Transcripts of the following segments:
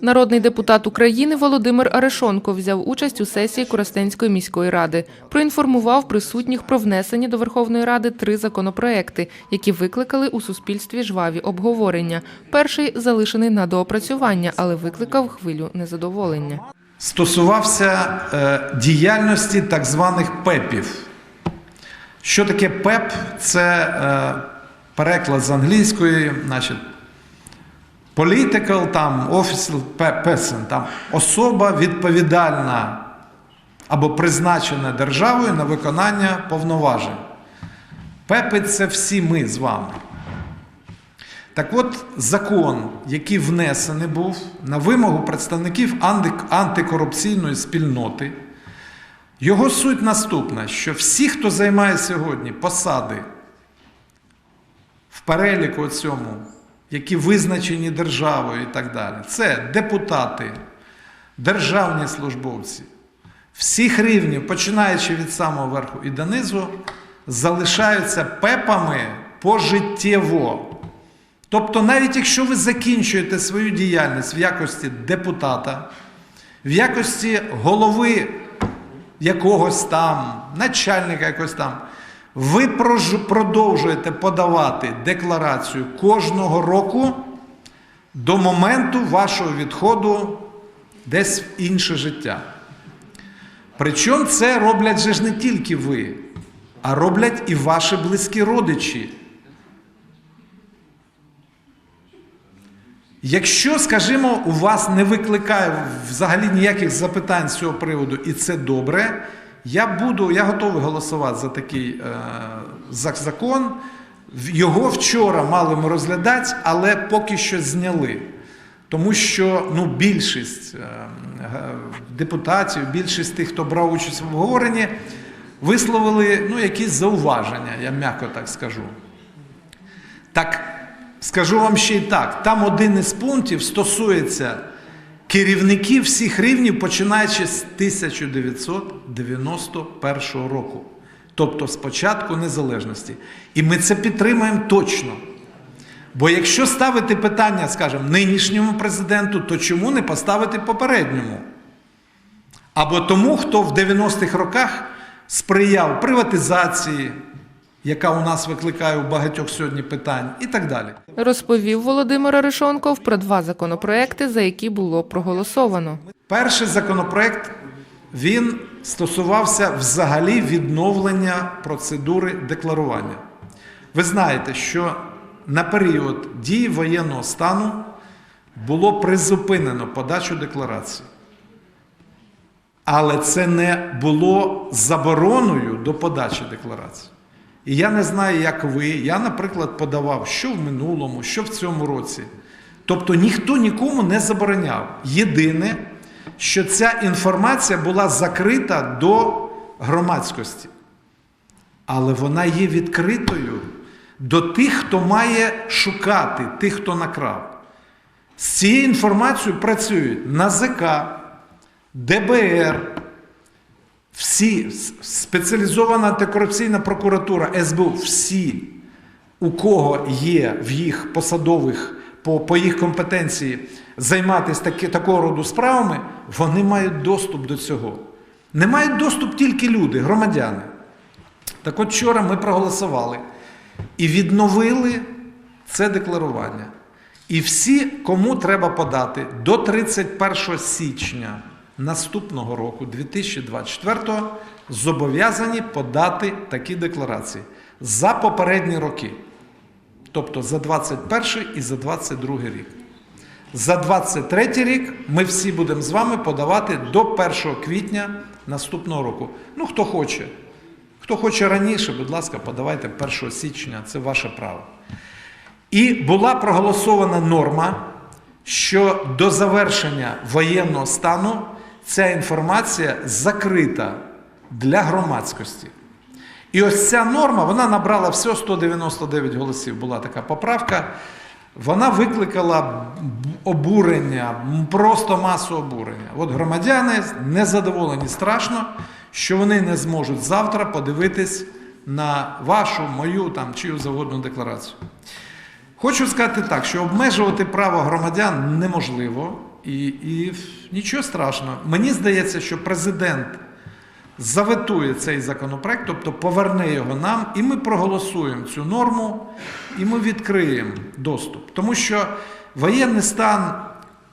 Народний депутат України Володимир Арешонко взяв участь у сесії Коростенської міської ради. Проінформував присутніх про внесені до Верховної Ради три законопроекти, які викликали у суспільстві жваві обговорення. Перший залишений на доопрацювання, але викликав хвилю незадоволення. стосувався е, діяльності так званих ПЕПів. Що таке ПЕП? Це е, переклад з англійської, значить, political, там, pe- person, там, особа відповідальна або призначена державою на виконання повноважень. ПЕПи це всі ми з вами. Так от, закон, який внесений був на вимогу представників антикорупційної спільноти, його суть наступна: що всі, хто займає сьогодні посади в переліку цьому, які визначені державою і так далі, це депутати, державні службовці, всіх рівнів, починаючи від самого верху і донизу, залишаються пепами пожиттєво. Тобто, навіть якщо ви закінчуєте свою діяльність в якості депутата, в якості голови якогось там, начальника якогось там, ви продовжуєте подавати декларацію кожного року до моменту вашого відходу десь в інше життя. Причому це роблять же ж не тільки ви, а роблять і ваші близькі родичі. Якщо, скажімо, у вас не викликає взагалі ніяких запитань з цього приводу, і це добре, я буду, я готовий голосувати за такий е, закон. Його вчора мали ми розглядати, але поки що зняли. Тому що ну, більшість е, депутатів, більшість тих, хто брав участь в обговоренні, висловили ну, якісь зауваження, я м'яко так скажу. Так, скажу вам ще й так: там один із пунктів стосується керівників всіх рівнів, починаючи з 1991 року, тобто з початку незалежності. І ми це підтримуємо точно. Бо якщо ставити питання, скажімо, нинішньому президенту, то чому не поставити попередньому? Або тому, хто в 90-х роках сприяв приватизації, яка у нас викликає у багатьох сьогодні питань, і так далі. Розповів Володимир Арешонков про два законопроекти, за які було проголосовано. Перший законопроект він стосувався взагалі відновлення процедури декларування. Ви знаєте, що на період дії воєнного стану було призупинено подачу декларації. Але це не було забороною до подачі декларації. І я не знаю, як ви. Я, наприклад, подавав що в минулому, що в цьому році. Тобто ніхто нікому не забороняв. Єдине, що ця інформація була закрита до громадськості. Але вона є відкритою до тих, хто має шукати, тих, хто накрав. З цією інформацією працюють НАЗК, ДБР, всі спеціалізована антикорупційна прокуратура, СБУ, всі, у кого є в їх посадових по, по їх компетенції займатися такі, такого роду справами, вони мають доступ до цього. Не мають доступ тільки люди, громадяни. Так от вчора ми проголосували і відновили це декларування. І всі, кому треба подати до 31 січня наступного року, 2024-го, зобов'язані подати такі декларації за попередні роки. Тобто за 21 і за 22 рік. За 23 рік ми всі будемо з вами подавати до 1 квітня наступного року. Ну, хто хоче. Хто хоче раніше, будь ласка, подавайте 1 січня, це ваше право. І була проголосована норма, що до завершення воєнного стану ця інформація закрита для громадськості. І ось ця норма, вона набрала всього 199 голосів. Була така поправка. Вона викликала обурення, просто масу обурення. От громадяни незадоволені страшно, що вони не зможуть завтра подивитись на вашу, мою там чию завгодну декларацію. Хочу сказати так, що обмежувати право громадян неможливо і, і нічого страшного. Мені здається, що президент заветує цей законопроект, тобто поверне його нам, і ми проголосуємо цю норму, і ми відкриємо доступ. Тому що воєнний стан,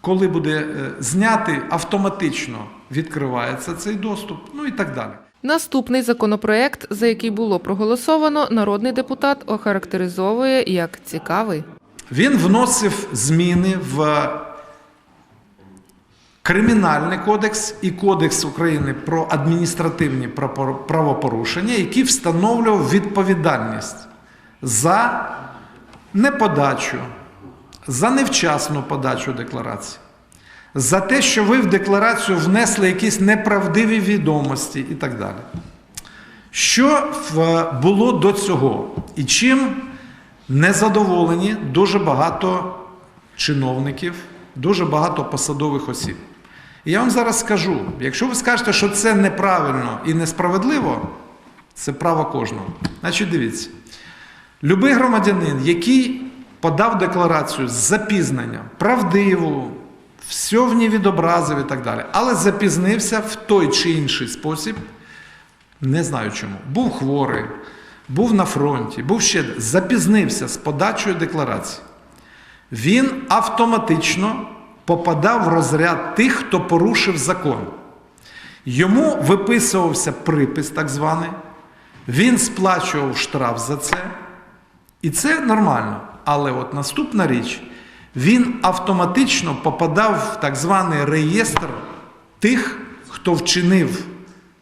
коли буде е, знятий, автоматично відкривається цей доступ, ну і так далі. Наступний законопроект, за який було проголосовано, народний депутат охарактеризовує як цікавий. Він вносив зміни в Кримінальний кодекс і Кодекс України про адміністративні правопорушення, які встановлював відповідальність за неподачу, за невчасну подачу декларації, за те, що ви в декларацію внесли якісь неправдиві відомості і так далі. Що було до цього? І чим незадоволені дуже багато чиновників, дуже багато посадових осіб. І я вам зараз скажу: якщо ви скажете, що це неправильно і несправедливо, це право кожного. Значить, дивіться, любий громадянин, який подав декларацію з запізненням, правдиву, все в ній відобразив і так далі, але запізнився в той чи інший спосіб, не знаю чому. Був хворий, був на фронті, був ще запізнився з подачею декларації. Він автоматично попадав в розряд тих, хто порушив закон. Йому виписувався припис, так званий, він сплачував штраф за це. І це нормально. Але от наступна річ, він автоматично попадав в так званий реєстр тих, хто вчинив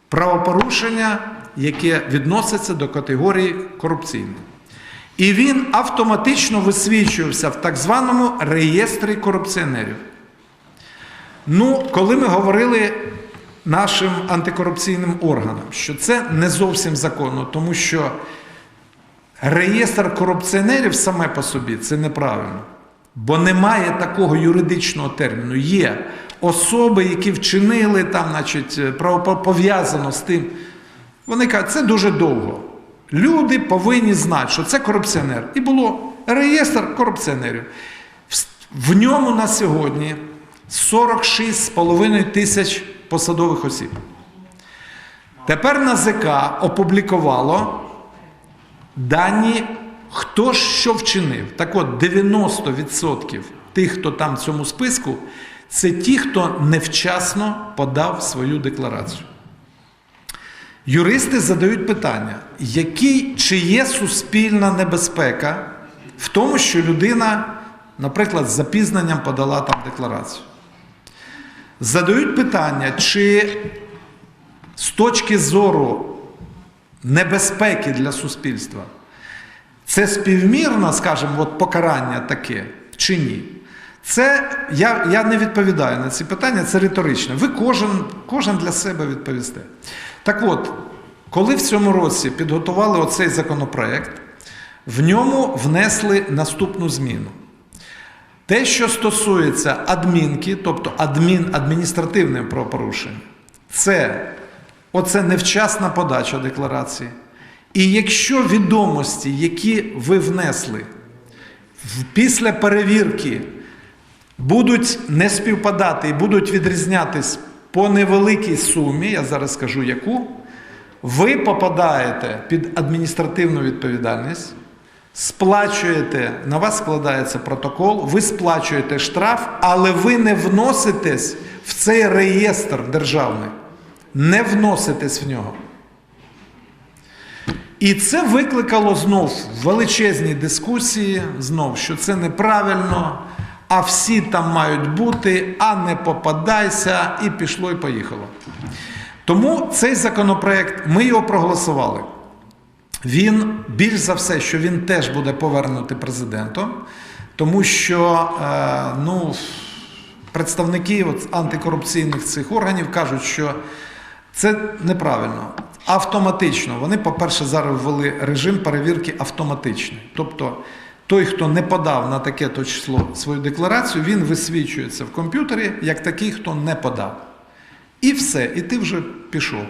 правопорушення, яке відноситься до категорії корупційних. І він автоматично висвічувався в так званому реєстрі корупціонерів. Ну, коли ми говорили нашим антикорупційним органам, що це не зовсім законно, тому що реєстр корупціонерів саме по собі це неправильно. Бо немає такого юридичного терміну. Є особи, які вчинили там, значить, право- пов'язано з тим. Вони кажуть, це дуже довго. Люди повинні знати, що це корупціонер. І було реєстр корупціонерів. В ньому на сьогодні 46,5 тисяч посадових осіб. Тепер НАЗК опублікувало дані, хто що вчинив. Так от 90% тих, хто там в цьому списку, це ті, хто невчасно подав свою декларацію. Юристи задають питання, які, чи є суспільна небезпека в тому, що людина, наприклад, з запізненням подала там декларацію. Задають питання, чи з точки зору небезпеки для суспільства це співмірно, скажімо, от покарання таке чи ні? Це я, я не відповідаю на ці питання, це риторичне. Ви кожен, кожен для себе відповісте. Так от, коли в цьому році підготували оцей законопроект, в ньому внесли наступну зміну. Те, що стосується адмінки, тобто адмін, адміністративне правопорушення, це оце невчасна подача декларації. І якщо відомості, які ви внесли після перевірки, будуть не співпадати і будуть відрізнятись по невеликій сумі, я зараз скажу яку, ви попадаєте під адміністративну відповідальність, сплачуєте, на вас складається протокол, ви сплачуєте штраф, але ви не вноситесь в цей реєстр державний. Не вноситесь в нього. І це викликало знов величезні дискусії, знов, що це неправильно, а всі там мають бути, а не попадайся, і пішло, і поїхало. Тому цей законопроект, ми його проголосували. Він більш за все, що він теж буде повернутий президентом, тому що е, ну, представники от антикорупційних цих органів кажуть, що це неправильно. Автоматично. Вони, по-перше, зараз ввели режим перевірки автоматичний. Тобто той, хто не подав на таке то число свою декларацію, він висвічується в комп'ютері як такий, хто не подав. І все, і ти вже пішов.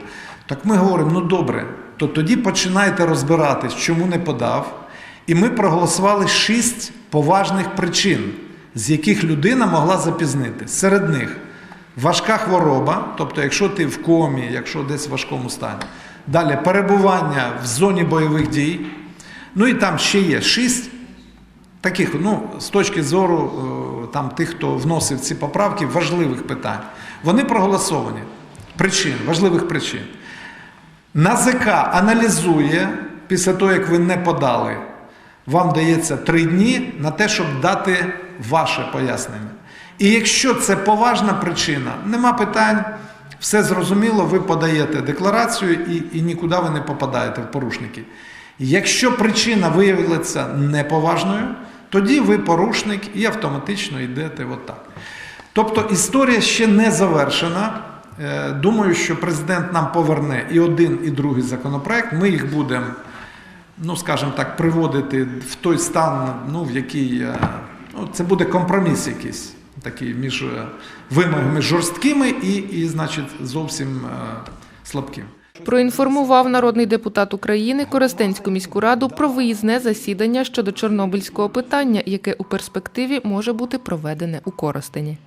Так ми говоримо: ну добре, то тоді починайте розбиратись, чому не подав. І ми проголосували шість поважних причин, з яких людина могла запізнити. Серед них важка хвороба, тобто, якщо ти в комі, якщо десь в важкому стані. Далі перебування в зоні бойових дій. Ну і там ще є шість таких, ну, з точки зору е, там, тих, хто вносив ці поправки, важливих питань. Вони проголосовані. Причин, важливих причин. НАЗК аналізує після того, як ви не подали, вам дається три дні на те, щоб дати ваше пояснення. І якщо це поважна причина, нема питань, все зрозуміло, ви подаєте декларацію і, і нікуди ви не попадаєте в порушники. Якщо причина виявилася неповажною, тоді ви порушник і автоматично йдете отак. Тобто історія ще не завершена. Е, Думаю, що президент нам поверне і один, і другий законопроект. Ми їх будемо, ну скажімо так, приводити в той стан, ну, в який е, ну, це буде компроміс якийсь такий між е, вимогами жорсткими і, і значить, зовсім слабким. Проінформував народний депутат України Коростенську міську раду про виїзне засідання щодо чорнобильського питання, яке у перспективі може бути проведене у Коростені.